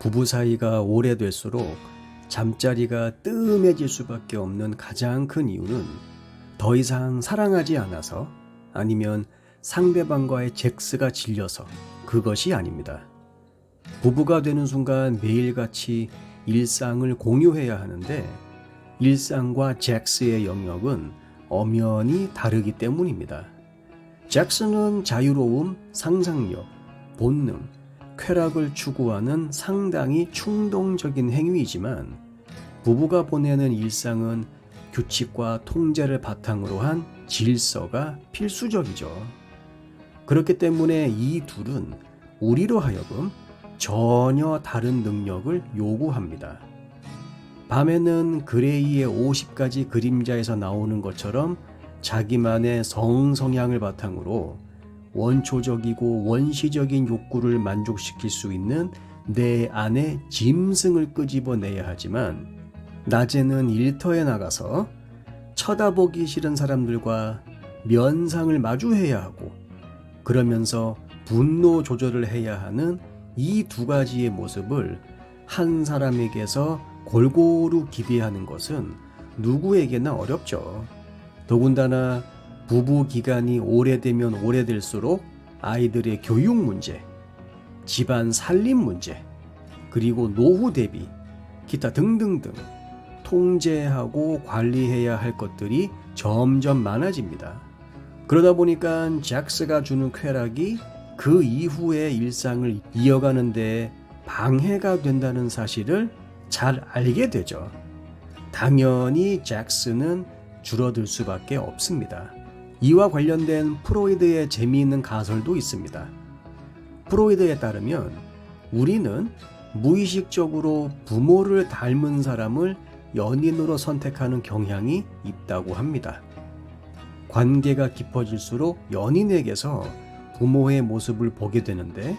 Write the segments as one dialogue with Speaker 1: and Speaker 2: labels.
Speaker 1: 부부 사이가 오래될수록 잠자리가 뜸해질 수밖에 없는 가장 큰 이유는 더 이상 사랑하지 않아서 아니면 상대방과의 잭스가 질려서 그것이 아닙니다. 부부가 되는 순간 매일같이 일상을 공유해야 하는데 일상과 잭스의 영역은 엄연히 다르기 때문입니다. 잭스는 자유로움, 상상력, 본능, 쾌락을 추구하는 상당히 충동적인 행위이지만 부부가 보내는 일상은 규칙과 통제를 바탕으로 한 질서가 필수적이죠. 그렇기 때문에 이 둘은 우리로 하여금 전혀 다른 능력을 요구합니다. 밤에는 그레이의 50가지 그림자에서 나오는 것처럼 자기만의 성성향을 바탕으로 원초적이고 원시적인 욕구를 만족시킬 수 있는 내 안의 짐승을 끄집어내야 하지만 낮에는 일터에 나가서 쳐다보기 싫은 사람들과 면상을 마주해야 하고 그러면서 분노 조절을 해야 하는 이 두 가지의 모습을 한 사람에게서 골고루 기대하는 것은 누구에게나 어렵죠. 더군다나 부부 기간이 오래되면 오래될수록 아이들의 교육 문제, 집안 살림 문제, 그리고 노후 대비, 기타 등등등 통제하고 관리해야 할 것들이 점점 많아집니다. 그러다 보니까 잭스가 주는 쾌락이 그 이후의 일상을 이어가는데 방해가 된다는 사실을 잘 알게 되죠. 당연히 잭스는 줄어들 수밖에 없습니다. 이와 관련된 프로이드의 재미있는 가설도 있습니다. 프로이드에 따르면 우리는 무의식적으로 부모를 닮은 사람을 연인으로 선택하는 경향이 있다고 합니다. 관계가 깊어질수록 연인에게서 부모의 모습을 보게 되는데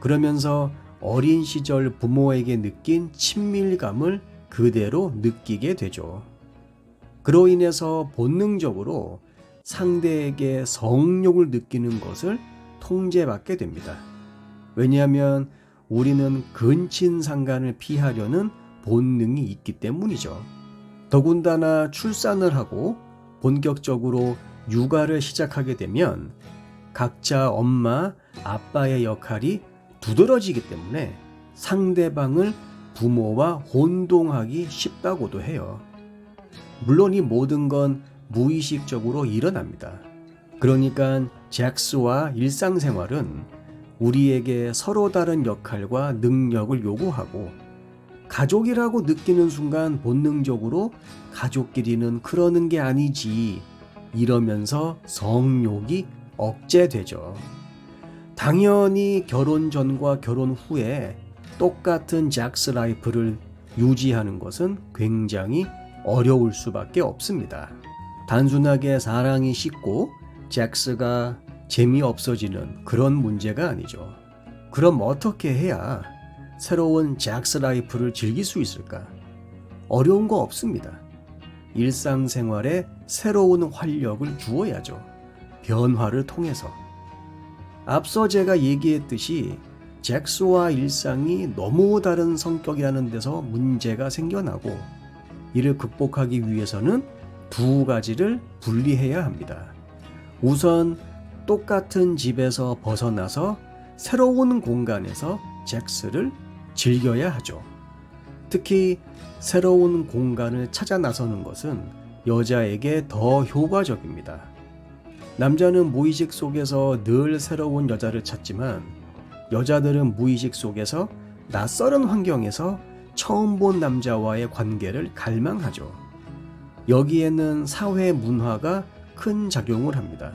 Speaker 1: 그러면서 어린 시절 부모에게 느낀 친밀감을 그대로 느끼게 되죠. 그로 인해서 본능적으로 상대에게 성욕을 느끼는 것을 통제받게 됩니다. 왜냐하면 우리는 근친상간을 피하려는 본능이 있기 때문이죠. 더군다나 출산을 하고 본격적으로 육아를 시작하게 되면 각자 엄마, 아빠의 역할이 두드러지기 때문에 상대방을 부모와 혼동하기 쉽다고도 해요. 물론 이 모든 건 무의식적으로 일어납니다. 그러니까 잭스와 일상생활은 우리에게 서로 다른 역할과 능력을 요구하고 가족이라고 느끼는 순간 본능적으로 가족끼리는 그러는 게 아니지 이러면서 성욕이 억제되죠. 당연히 결혼 전과 결혼 후에 똑같은 잭스 라이프를 유지하는 것은 굉장히 어려울 수밖에 없습니다. 단순하게 사랑이 식고 잭스가 재미없어지는 그런 문제가 아니죠. 그럼 어떻게 해야 새로운 잭스 라이프를 즐길 수 있을까? 어려운 거 없습니다. 일상생활에 새로운 활력을 주어야죠. 변화를 통해서. 앞서 제가 얘기했듯이 잭스와 일상이 너무 다른 성격이라는 데서 문제가 생겨나고 이를 극복하기 위해서는 두 가지를 분리해야 합니다. 우선 똑같은 집에서 벗어나서 새로운 공간에서 잭스를 즐겨야 하죠. 특히 새로운 공간을 찾아 나서는 것은 여자에게 더 효과적입니다. 남자는 무의식 속에서 늘 새로운 여자를 찾지만 여자들은 무의식 속에서 낯설은 환경에서 처음 본 남자와의 관계를 갈망하죠. 여기에는 사회 문화가 큰 작용을 합니다.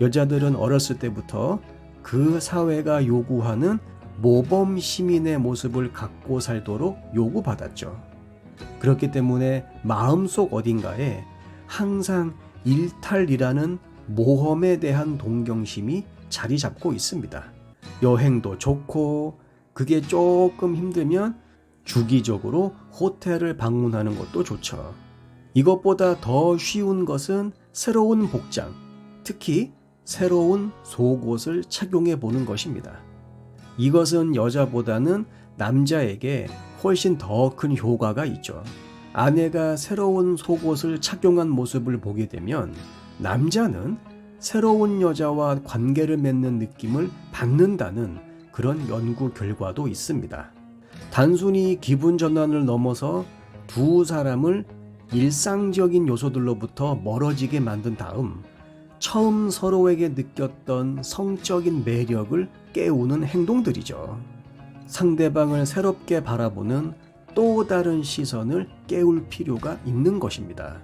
Speaker 1: 여자들은 어렸을 때부터 그 사회가 요구하는 모범 시민의 모습을 갖고 살도록 요구받았죠. 그렇기 때문에 마음속 어딘가에 항상 일탈이라는 모험에 대한 동경심이 자리 잡고 있습니다. 여행도 좋고 그게 조금 힘들면 주기적으로 호텔을 방문하는 것도 좋죠. 이것보다 더 쉬운 것은 새로운 복장, 특히 새로운 속옷을 착용해 보는 것입니다. 이것은 여자보다는 남자에게 훨씬 더 큰 효과가 있죠. 아내가 새로운 속옷을 착용한 모습을 보게 되면 남자는 새로운 여자와 관계를 맺는 느낌을 받는다는 그런 연구 결과도 있습니다. 단순히 기분 전환을 넘어서 두 사람을 일상적인 요소들로부터 멀어지게 만든 다음 처음 서로에게 느꼈던 성적인 매력을 깨우는 행동들이죠. 상대방을 새롭게 바라보는 또 다른 시선을 깨울 필요가 있는 것입니다.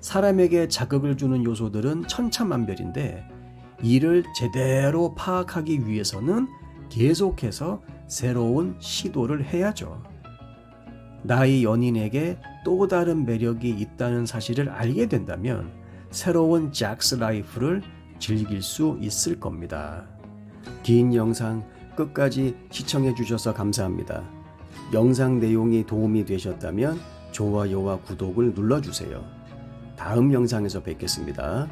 Speaker 1: 사람에게 자극을 주는 요소들은 천차만별인데 이를 제대로 파악하기 위해서는 계속해서 새로운 시도를 해야죠. 나의 연인에게 또 다른 매력이 있다는 사실을 알게 된다면 새로운 잭스 라이프를 즐길 수 있을 겁니다. 긴 영상 끝까지 시청해 주셔서 감사합니다. 영상 내용이 도움이 되셨다면 좋아요와 구독을 눌러주세요. 다음 영상에서 뵙겠습니다.